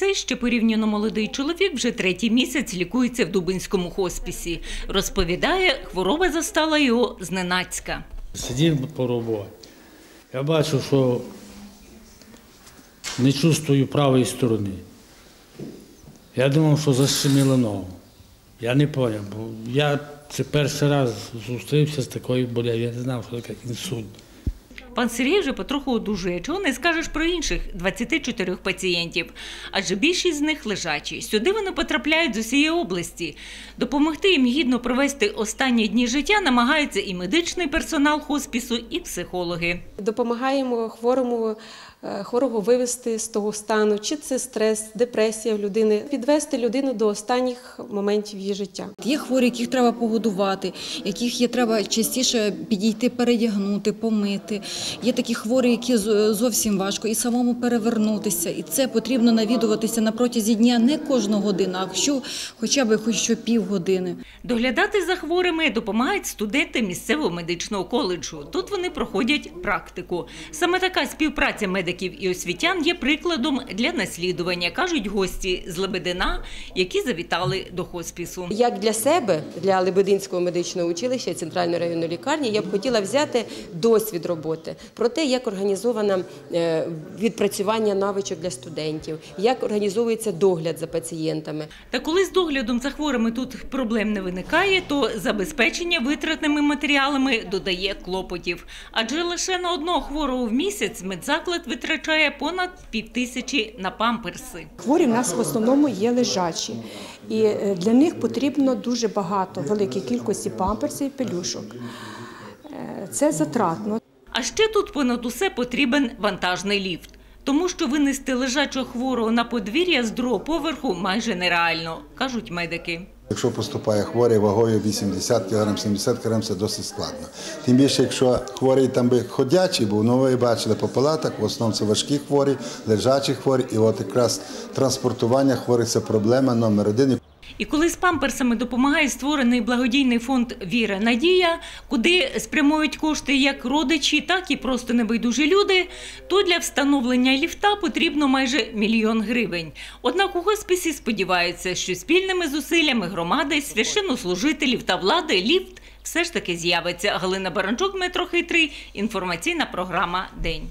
Цей ще порівняно молодий чоловік вже третій місяць лікується в Дубинському хоспісі. Розповідає, хвороба застала його зненацька. Сидів по роботі. Я бачу, що не чувствую правої сторони. Я думав, що защемило ногу. Я не зрозумів, бо я це перший раз зустрівся з такою болею, я не знав, що таке інсульт. Пан Сергій вже потроху одужує. Чого не скажеш про інших 24 пацієнтів? Адже більшість з них лежачі. Сюди вони потрапляють з усієї області. Допомогти їм гідно провести останні дні життя намагається і медичний персонал хоспісу, і психологи. Допомагаємо хворому е, хворого вивести з того стану, чи це стрес, депресія в людини, підвести людину до останніх моментів її життя. Є хворі, яких треба погодувати, яких є треба частіше підійти, передягнути, помити. Є такі хворі, які зовсім важко і самому перевернутися. І це потрібно навідуватися на протязі дня не кожну годину, а що хоча б хоч що півгодини. Доглядати за хворими допомагають студенти місцевого медичного коледжу. Тут вони проходять практику. Саме така співпраця медиків і освітян є прикладом для наслідування, кажуть гості з Лебедина, які завітали до хоспісу. Як для себе, для Лебединського медичного училища центральної районної лікарні, я б хотіла взяти досвід роботи про те, як організовано е, відпрацювання навичок для студентів, як організовується догляд за пацієнтами. Та коли з доглядом за хворими тут проблем не виникає, то забезпечення витратними матеріалами додає клопотів. Адже лише на одного хворого в місяць медзаклад витрачає понад півтисячі на памперси. Хворі в нас в основному є лежачі, і е, для них потрібно дуже багато, великій кількості памперсів і пелюшок. Е, Це затратно. А ще тут понад усе потрібен вантажний ліфт. Тому що винести лежачого хворого на подвір'я з другого поверху майже нереально, кажуть медики. Якщо поступає хворий вагою 80 кг, 70 кг, це досить складно. Тим більше, якщо хворий там би ходячий був, ну ви бачили по палатах, в основному це важкі хворі, лежачі хворі, і от якраз транспортування хворих це проблема номер один. І коли з памперсами допомагає створений благодійний фонд Віра Надія, куди спрямують кошти як родичі, так і просто небайдужі люди, то для встановлення ліфта потрібно майже мільйон гривень. Однак у хосписі сподіваються, що спільними зусиллями громади, священнослужителів та влади ліфт все ж таки з'явиться. Галина Баранчук, Метро Хитрий, інформаційна програма День.